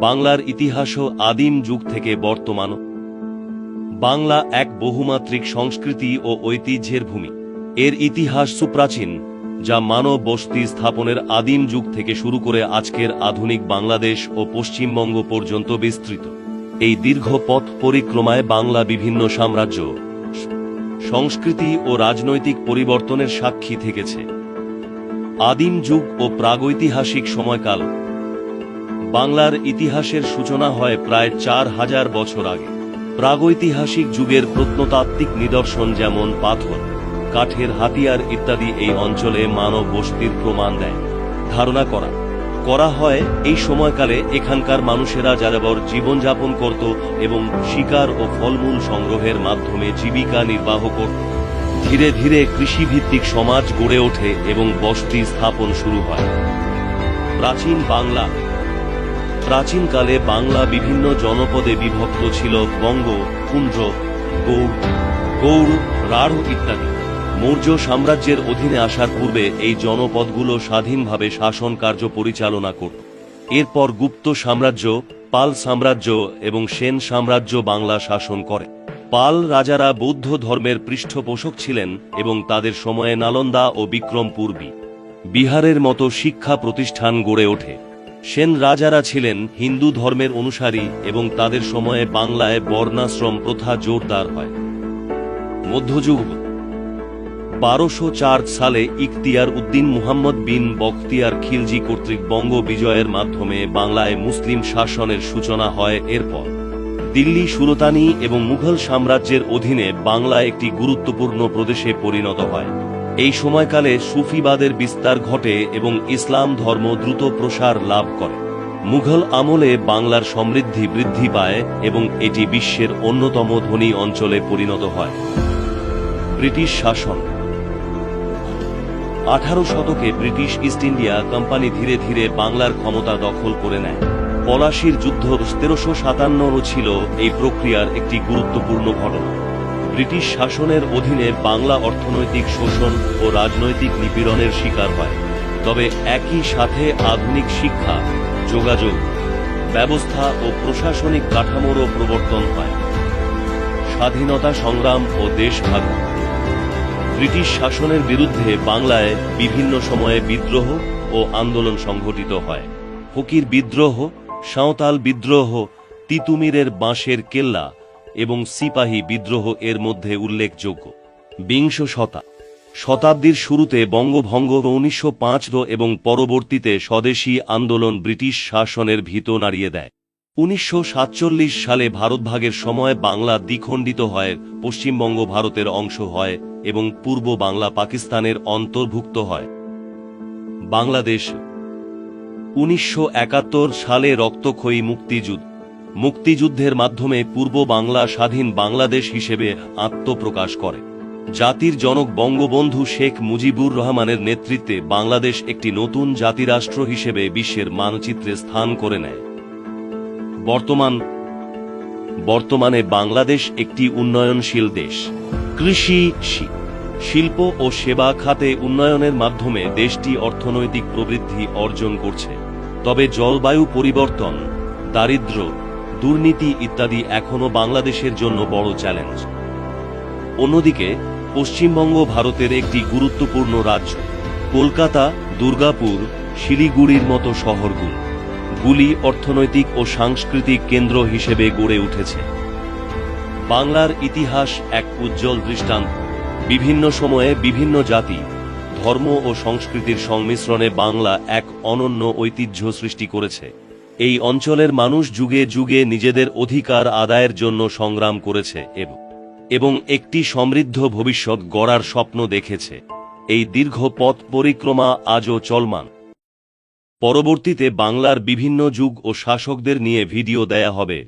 বাংলার ইতিহাসও আদিম যুগ থেকে বর্তমান। বাংলা এক বহুমাত্রিক সংস্কৃতি ও ঐতিহ্যের ভূমি। এর ইতিহাস সুপ্রাচীন, যা মানব বসতি স্থাপনের আদিম যুগ থেকে শুরু করে আজকের আধুনিক বাংলাদেশ ও পশ্চিমবঙ্গ পর্যন্ত বিস্তৃত। এই দীর্ঘ পথ পরিক্রমায় বাংলা বিভিন্ন সাম্রাজ্য, সংস্কৃতি ও রাজনৈতিক পরিবর্তনের সাক্ষী থেকেছে। আদিম যুগ ও প্রাগৈতিহাসিক সময়কাল বাংলার ইতিহাসের সূচনা হয় প্রায় চার হাজার বছর আগে। প্রাগৈতিহাসিক যুগের প্রত্নতাত্ত্বিক নিদর্শন যেমন পাথর, কাঠের হাতিয়ার ইত্যাদি এই অঞ্চলে মানব বস্তির প্রমাণ দেয়। ধারণা করা করা হয় এই সময়কালে এখানকার মানুষেরা যাযাবর জীবনযাপন করত এবং শিকার ও ফলমূল সংগ্রহের মাধ্যমে জীবিকা নির্বাহ করত। ধীরে ধীরে কৃষিভিত্তিক সমাজ গড়ে ওঠে এবং বসতি স্থাপন শুরু হয়। প্রাচীন বাংলা প্রাচীনকালে বাংলা বিভিন্ন জনপদে বিভক্ত ছিল বঙ্গ, কুন্দ্র, গৌড় গৌড়, রাঢ় ইত্যাদি। মৌর্য সাম্রাজ্যের অধীনে আসার পূর্বে এই জনপদগুলো স্বাধীনভাবে শাসন কার্য পরিচালনা করত। এরপর গুপ্ত সাম্রাজ্য, পাল সাম্রাজ্য এবং সেন সাম্রাজ্য বাংলা শাসন করে। পাল রাজারা বৌদ্ধ ধর্মের পৃষ্ঠপোষক ছিলেন এবং তাদের সময়ে নালন্দা ও বিক্রমপূর্বী বিহারের মতো শিক্ষা প্রতিষ্ঠান গড়ে ওঠে। সেন রাজারা ছিলেন হিন্দু ধর্মের অনুসারী এবং তাদের সময়ে বাংলায় বর্ণাশ্রম প্রথা জোরদার হয়। মধ্যযুগ। বারোশো চার সালে ইখতিয়ার উদ্দিন মুহাম্মদ বিন বখতিয়ার খিলজি কর্তৃক বঙ্গ বিজয়ের মাধ্যমে বাংলায় মুসলিম শাসনের সূচনা হয় এরপর। দিল্লি, সুলতানি এবং মুঘল সাম্রাজ্যের অধীনে বাংলা একটি গুরুত্বপূর্ণ প্রদেশে পরিণত হয়। এই সময়কালে সুফিবাদের বিস্তার ঘটে এবং ইসলাম ধর্ম দ্রুত প্রসার লাভ করে। মুঘল আমলে বাংলার সমৃদ্ধি বৃদ্ধি পায় এবং এটি বিশ্বের অন্যতম ধনী অঞ্চলে পরিণত হয়। ব্রিটিশ শাসন। আঠারো শতকে ব্রিটিশ ইস্ট ইন্ডিয়া কোম্পানি ধীরে ধীরে বাংলার ক্ষমতা দখল করে নেয়। পলাশির যুদ্ধ তেরোশো সাতান্ন ছিল এই প্রক্রিয়ার একটি গুরুত্বপূর্ণ ঘটনা। ব্রিটিশ শাসনের অধীনে বাংলা অর্থনৈতিক শোষণ ও রাজনৈতিক নিপীড়নের শিকার হয়। তবে একই সাথে আধুনিক শিক্ষা, যোগাযোগ, ব্যবস্থা ও প্রশাসনিক কাঠামোরও প্রবর্তন হয়। স্বাধীনতা সংগ্রাম ও দেশভাগ। ব্রিটিশ শাসনের বিরুদ্ধে বাংলায় বিভিন্ন সময়ে বিদ্রোহ ও আন্দোলন সংঘটিত হয়। ফকির বিদ্রোহ, সাঁওতাল বিদ্রোহ, তিতুমিরের বাঁশের কেল্লা এবং সিপাহী বিদ্রোহ এর মধ্যে উল্লেখযোগ্য। বিংশ শতা শতাব্দীর শুরুতে বঙ্গভঙ্গ উনিশশো পাঁচ এবং পরবর্তীতে স্বদেশী আন্দোলন ব্রিটিশ শাসনের ভীত নাড়িয়ে দেয়। উনিশশো সাতচল্লিশ সালে ভারতভাগের সময় বাংলা দ্বিখণ্ডিত হয়, পশ্চিমবঙ্গ ভারতের অংশ হয় এবং পূর্ব বাংলা পাকিস্তানের অন্তর্ভুক্ত হয়। বাংলাদেশ উনিশশো একাত্তর সালে রক্তক্ষয়ী মুক্তিযুদ্ধ মুক্তিযুদ্ধের মাধ্যমে পূর্ব বাংলা স্বাধীন বাংলাদেশ হিসেবে আত্মপ্রকাশ করে। জাতির জনক বঙ্গবন্ধু শেখ মুজিবুর রহমানের নেতৃত্বে বাংলাদেশ একটি নতুন জাতিরাষ্ট্র হিসেবে বিশ্বের মানচিত্রে স্থান করে নেয়। বর্তমান বর্তমানে বাংলাদেশ একটি উন্নয়নশীল দেশ। কৃষি শিল্প ও সেবা খাতে উন্নয়নের মাধ্যমে দেশটি অর্থনৈতিক প্রবৃদ্ধি অর্জন করছে। তবে জলবায়ু পরিবর্তন, দারিদ্র্য দুর্নীতি ইত্যাদি এখনও বাংলাদেশের জন্য বড় চ্যালেঞ্জ। অন্যদিকে, পশ্চিমবঙ্গ ভারতের একটি গুরুত্বপূর্ণ রাজ্য, কলকাতা, দুর্গাপুর, শিলিগুড়ির মতো শহরগুলো। গুলি অর্থনৈতিক ও সাংস্কৃতিক কেন্দ্র হিসেবে গড়ে উঠেছে। বাংলার ইতিহাস এক উজ্জ্বল দৃষ্টান্ত। বিভিন্ন সময়ে বিভিন্ন জাতি, ধর্ম ও সংস্কৃতির সংমিশ্রণে বাংলা এক অনন্য ঐতিহ্য সৃষ্টি করেছে। এই অঞ্চলের মানুষ যুগে যুগে নিজেদের অধিকার আদায়ের জন্য সংগ্রাম করেছে এবং একটি সমৃদ্ধ ভবিষ্যৎ গড়ার স্বপ্ন দেখেছে। এই দীর্ঘ পথ পরিক্রমা আজও চলমান। পরবর্তীতে বাংলার বিভিন্ন যুগ ও শাসকদের নিয়ে ভিডিও দেয়া হবে।